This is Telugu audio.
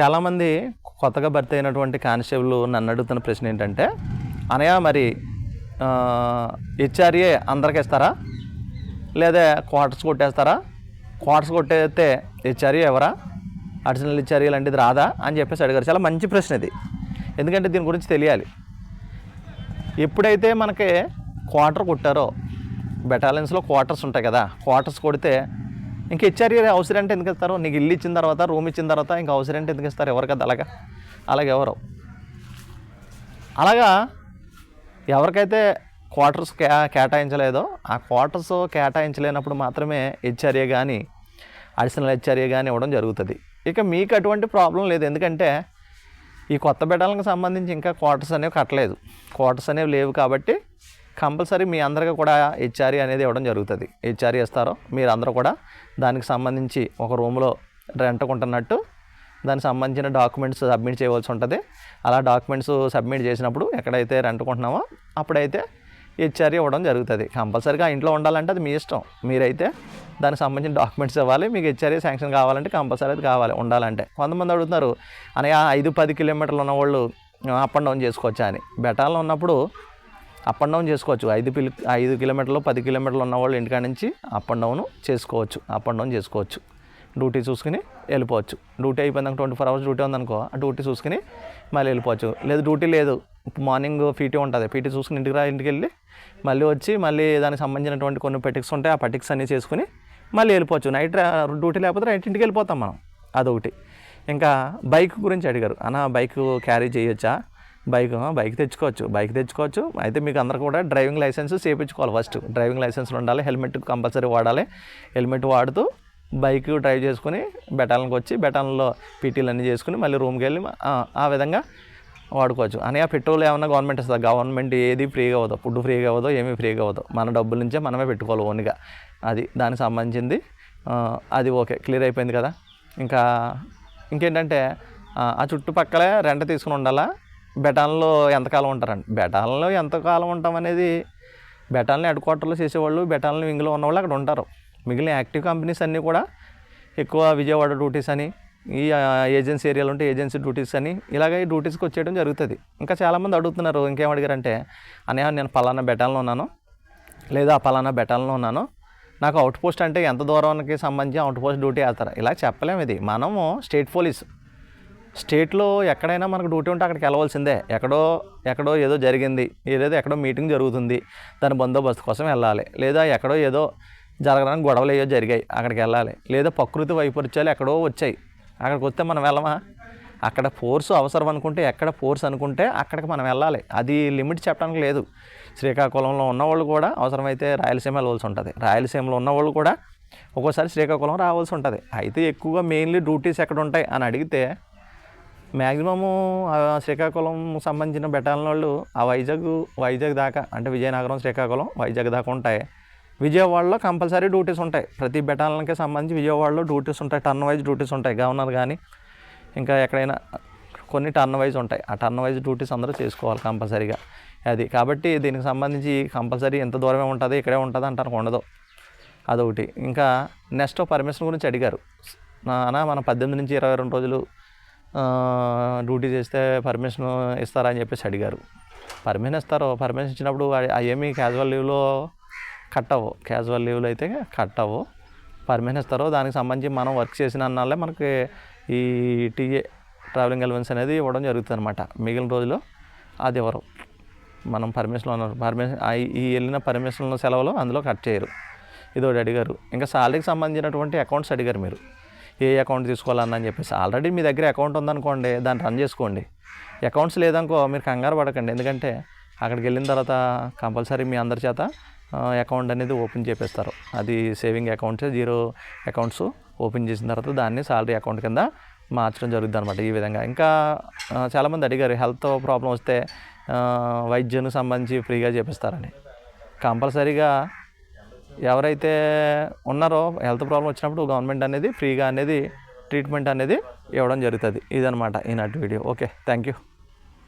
చాలామంది కొత్తగా భర్తీ అయినటువంటి కానిస్టేబుల్ నన్ను అడుగుతున్న ప్రశ్న ఏంటంటే అనయా మరి హెచ్ఆర్ఏ అందరికి ఇస్తారా? లేదా క్వార్టర్స్ కొట్టేస్తారా? క్వార్టర్స్ కొట్టేస్తే హెచ్ఆర్ఏ ఎవరా? అడిషనల్ హెచ్ఆర్ఏ లాంటిది రాదా? అని చెప్పేసి అడిగారు. చాలా మంచి ప్రశ్న ఇది. ఎందుకంటే దీని గురించి తెలియాలి. ఎప్పుడైతే మనకి క్వార్టర్ కొట్టారో బెటాలియన్స్లో క్వార్టర్స్ ఉంటాయి కదా క్వార్టర్స్ కొడితే ఇంక హెచ్ఆర్ఏ హౌస్ రెంట్ ఎందుకు ఇస్తారు? నీకు ఇల్లు ఇచ్చిన తర్వాత రూమ్ ఇచ్చిన తర్వాత ఇంకా హౌస్ రెంట్ ఎందుకు ఇస్తారు? ఎవరు కదా అలాగా? అలాగే ఎవరు? అలాగా ఎవరికైతే క్వార్టర్స్ కే కేటాయించలేదో ఆ క్వార్టర్స్ కేటాయించలేనప్పుడు మాత్రమే హెచ్ఆర్ఏ కానీ అడిషనల్ హెచ్ఆర్ఏ కానీ ఇవ్వడం జరుగుతుంది. ఇక మీకు అటువంటి ప్రాబ్లం లేదు. ఎందుకంటే ఈ కొత్త బిడ్డలకు సంబంధించి ఇంకా క్వార్టర్స్ అనేవి కట్టలేదు. క్వార్టర్స్ అనేవి లేవు కాబట్టి కంపల్సరీ మీ అందరికీ కూడా హెచ్ఆర్ఏ అనేది ఇవ్వడం జరుగుతుంది. హెచ్ఆర్ఏ ఇస్తారో మీరు అందరూ కూడా దానికి సంబంధించి ఒక రూమ్లో రెంట్ కొంటున్నట్టు దానికి సంబంధించిన డాక్యుమెంట్స్ సబ్మిట్ చేయవలసి ఉంటుంది. అలా డాక్యుమెంట్స్ సబ్మిట్ చేసినప్పుడు ఎక్కడైతే రెంట్ కొంటున్నామో అప్పుడైతే హెచ్ఆర్ఈ ఇవ్వడం జరుగుతుంది. కంపల్సరీగా ఇంట్లో ఉండాలంటే అది మీ ఇష్టం. మీరైతే దానికి సంబంధించిన డాక్యుమెంట్స్ ఇవ్వాలి మీకు హెచ్ఆర్ఏ శాంక్షన్ కావాలంటే కంపల్సరీ అది కావాలి ఉండాలంటే. కొంతమంది అడుగుతున్నారు అని ఐదు పది కిలోమీటర్లు ఉన్న వాళ్ళు అప్ అండ్ డౌన్ చేసుకోవచ్చా అని. బెటాల్లో ఉన్నప్పుడు అప్ అండ్ డౌన్ చేసుకోవచ్చు. ఐదు పిల్ ఐదు కిలోమీటర్లు పది కిలోమీటర్లు ఉన్న వాళ్ళు ఇంటికాడ నుంచి అప్ అండ్ డౌన్ చేసుకోవచ్చు. అప్ అండ్ డౌన్ చేసుకోవచ్చు. డ్యూటీ చూసుకుని వెళ్ళిపోవచ్చు. డ్యూటీ అయిపోయిందాక ట్వంటీ ఫోర్ అవర్స్ డ్యూటీ ఉందనుకో ఆ డ్యూటీ చూసుకుని మళ్ళీ వెళ్ళిపోవచ్చు. లేదు డ్యూటీ లేదు. మార్నింగ్ పీటీ ఉంటుంది. పీటీ చూసుకుని ఇంటికి రా ఇంటికి వెళ్ళి మళ్ళీ వచ్చి మళ్ళీ దానికి సంబంధించినటువంటి కొన్ని పెటిక్స్ ఉంటాయి. ఆ పెటిక్స్ అన్నీ చేసుకుని మళ్ళీ వెళ్ళిపోవచ్చు. నైట్ డ్యూటీ లేకపోతే నైట్ ఇంటికి వెళ్ళిపోతాం మనం. అదొకటి. ఇంకా బైక్ గురించి అడిగారు. అన్న బైక్ క్యారీ చేయొచ్చా? బైక్ బైక్ తెచ్చుకోవచ్చు. బైక్ తెచ్చుకోవచ్చు. అయితే మీకు అందరు కూడా డ్రైవింగ్ లైసెన్స్ చేయించుకోవాలి ఫస్ట్. డ్రైవింగ్ లైసెన్స్ ఉండాలి. హెల్మెట్ కంపల్సరీ వాడాలి. హెల్మెట్ వాడుతూ బైక్ డ్రైవ్ చేసుకుని బెటాలన్కి వచ్చి బెటాలన్లో పీటీలు అన్నీ చేసుకుని మళ్ళీ రూమ్కి వెళ్ళి ఆ, విధంగా వాడుకోవచ్చు. అని ఆ పెట్రోల్ ఏమన్నా గవర్నమెంట్ ఇస్తుంది? గవర్నమెంట్ ఏది ఫ్రీగా అవ్వదు. ఫుడ్ ఫ్రీగా అవ్వదు ఏమీ ఫ్రీగా అవ్వదు. మన డబ్బుల నుంచే మనమే పెట్టుకోవాలి ఓన్గా. అది దానికి సంబంధించింది. అది ఓకే. క్లియర్ అయిపోయింది కదా? ఇంకా ఇంకేంటంటే ఆ, ఆ చుట్టుపక్కలే రెంట్ తీసుకుని ఉండాలా? బెటాన్లో ఎంతకాలం ఉంటారండి? బెటాన్లో ఎంతకాలం ఉంటాం అనేది బెటాన్లు హెడ్ క్వార్టర్లో చేసేవాళ్ళు బెటాన్లు వింగ్లో ఉన్నవాళ్ళు అక్కడ ఉంటారు. మిగిలిన యాక్టివ్ కంపెనీస్ అన్నీ కూడా ఎక్కువ విజయవాడ డ్యూటీస్ అని ఈ ఏజెన్సీ ఏరియాలో ఉంటే ఏజెన్సీ డ్యూటీస్ అని ఇలాగ ఈ డ్యూటీస్కి వచ్చేయడం జరుగుతుంది. ఇంకా చాలామంది అడుగుతున్నారు ఇంకేం అడిగారంటే అనే నేను పలానా బెటాన్లో ఉన్నాను లేదా పలానా బెటాన్లో ఉన్నాను నాకు అవుట్ పోస్ట్ అంటే ఎంత దూరానికి సంబంధించి అవుట్ పోస్ట్ డ్యూటీ వేస్తారు? ఇలా చెప్పలేము ఇది. మనము స్టేట్ పోలీస్ స్టేట్లో ఎక్కడైనా మనకు డ్యూటీ ఉంటే అక్కడికి వెళ్ళవలసిందే. ఎక్కడో ఎక్కడో ఏదో జరిగింది. ఏదో ఎక్కడో మీటింగ్ జరుగుతుంది. దాని బందోబస్తు కోసం వెళ్ళాలి. లేదా ఎక్కడో ఏదో జరగడానికి గొడవలు ఏవో జరిగాయి. అక్కడికి వెళ్ళాలి. లేదా ప్రకృతి వైపరీత్యాలు ఎక్కడో వచ్చాయి. అక్కడికి వస్తే మనం వెళ్ళమా? అక్కడ ఫోర్స్ అవసరం అనుకుంటే ఎక్కడ ఫోర్స్ అనుకుంటే అక్కడికి మనం వెళ్ళాలి. అది లిమిట్ చెప్పడానికి లేదు. శ్రీకాకుళంలో ఉన్నవాళ్ళు కూడా అవసరమైతే రాయలసీమ వెళ్ళవలసి ఉంటుంది. రాయలసీమలో ఉన్నవాళ్ళు కూడా ఒక్కోసారి శ్రీకాకుళం రావాల్సి ఉంటుంది. అయితే ఎక్కువగా మెయిన్లీ డ్యూటీస్ ఎక్కడ ఉంటాయి అని అడిగితే మ్యాక్సిమము శ్రీకాకుళం సంబంధించిన బెటాలియన్ వాళ్ళు ఆ వైజాగ్ వైజాగ్ దాకా అంటే విజయనగరం శ్రీకాకుళం వైజాగ్ దాకా ఉంటాయి. విజయవాడలో కంపల్సరీ డ్యూటీస్ ఉంటాయి. ప్రతి బెటాలియన్కి సంబంధించి విజయవాడలో డ్యూటీస్ ఉంటాయి. టర్న్ వైజ్ డ్యూటీస్ ఉంటాయి. గవర్నర్ కానీ ఇంకా ఎక్కడైనా కొన్ని టర్న్ వైజ్ ఉంటాయి. ఆ టర్న్ వైజ్ డ్యూటీస్ అందరూ చేసుకోవాలి కంపల్సరీగా. అది కాబట్టి దీనికి సంబంధించి కంపల్సరీ ఎంత దూరమే ఉంటుంది ఇక్కడే ఉంటుంది అంటారు ఉండదు. అదొకటి. ఇంకా నెక్స్ట్ పర్మిషన్ గురించి అడిగారు. నానా మనం పద్దెనిమిది నుంచి ఇరవై రెండు రోజులు డ్యూటీ చేస్తే పర్మిషన్ ఇస్తారా అని చెప్పేసి అడిగారు. పర్మిషన్ ఇస్తారు? పర్మిషన్ ఇచ్చినప్పుడు అవి- ఏమి క్యాజువల్ లీవ్లో కట్ అవ్వవు క్యాజువల్ లీవ్లో అయితే కట్ అవ్వవు పర్మిషన్ ఇస్తారు? దానికి సంబంధించి మనం వర్క్ చేసిన అన్నాళ్ళే మనకి ఈ టీఏ ట్రావెలింగ్ అలవెన్స్ అనేది ఇవ్వడం జరుగుతుంది అనమాట మిగిలిన రోజులు అది ఇవ్వరు. మనం పర్మిషన్లో ఉన్నారు పర్మిషన్ ఈ వెళ్ళిన పర్మిషన్ సెలవులు అందులో కట్ చేయరు. ఇది ఒకటి అడిగారు. ఇంకా శాలరీకి సంబంధించినటువంటి అకౌంట్స్ అడిగారు మీరు. ఏ అకౌంట్ తీసుకోవాలన్నా అని చెప్పేసి. ఆల్రెడీ మీ దగ్గర అకౌంట్ ఉందనుకోండి దాన్ని రన్ చేసుకోండి. అకౌంట్స్ లేదనుకో మీరు కంగారు పడకండి. ఎందుకంటే అక్కడికి వెళ్ళిన తర్వాత కంపల్సరీ మీ అందరి చేత అకౌంట్ అనేది ఓపెన్ చేపిస్తారు. అది saving accounts zero accounts open చేసిన తర్వాత దాన్ని సాలరీ అకౌంట్ కింద మార్చడం జరుగుతుంది అనమాట ఈ విధంగా. ఇంకా చాలామంది అడిగారు హెల్త్ ప్రాబ్లం వస్తే వైద్యానికి సంబంధించి ఫ్రీగా చేపిస్తారని. కంపల్సరీగా ఎవరైతే ఉన్నారో హెల్త్ ప్రాబ్లం వచ్చినప్పుడు గవర్నమెంట్ అనేది ఫ్రీగా అనేది ట్రీట్మెంట్ అనేది ఇవ్వడం జరుగుతుంది. ఇదనమాట ఈనాటి వీడియో. Okay thank you